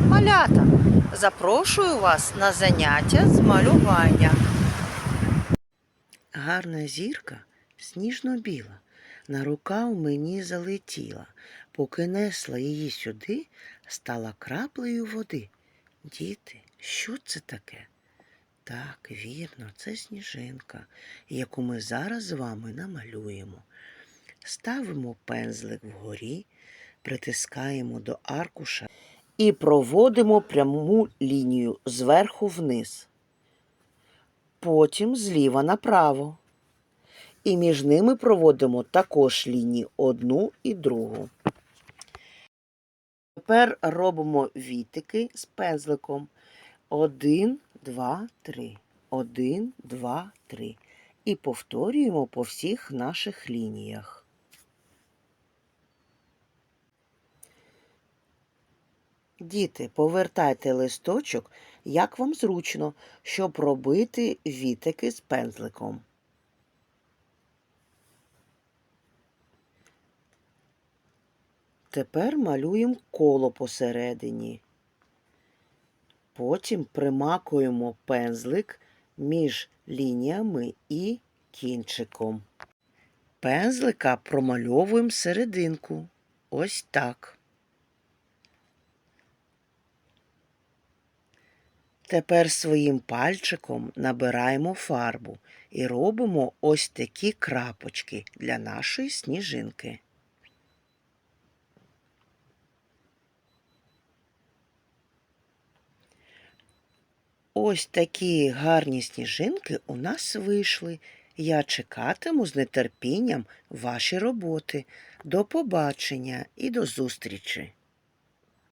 Малята, запрошую вас на заняття з малювання. Гарна зірка сніжно-біла, на рукав мені залетіла. Поки несла її сюди, стала краплею води. Діти, що це таке? Так, вірно, це сніжинка, яку ми зараз з вами намалюємо. Ставимо пензлик вгорі, притискаємо до аркуша і проводимо пряму лінію зверху вниз. Потім зліва направо. І між ними проводимо також лінії одну і другу. Тепер робимо вітики з пензликом. Один, два, три. Один, два, три. І повторюємо по всіх наших лініях. Діти, повертайте листочок, як вам зручно, щоб робити вітики з пензликом. Тепер малюємо коло посередині. Потім примакуємо пензлик між лініями і кінчиком. Пензлика промальовуємо серединку. Ось так. Тепер своїм пальчиком набираємо фарбу і робимо ось такі крапочки для нашої сніжинки. Ось такі гарні сніжинки у нас вийшли. Я чекатиму з нетерпінням ваші роботи. До побачення і до зустрічі!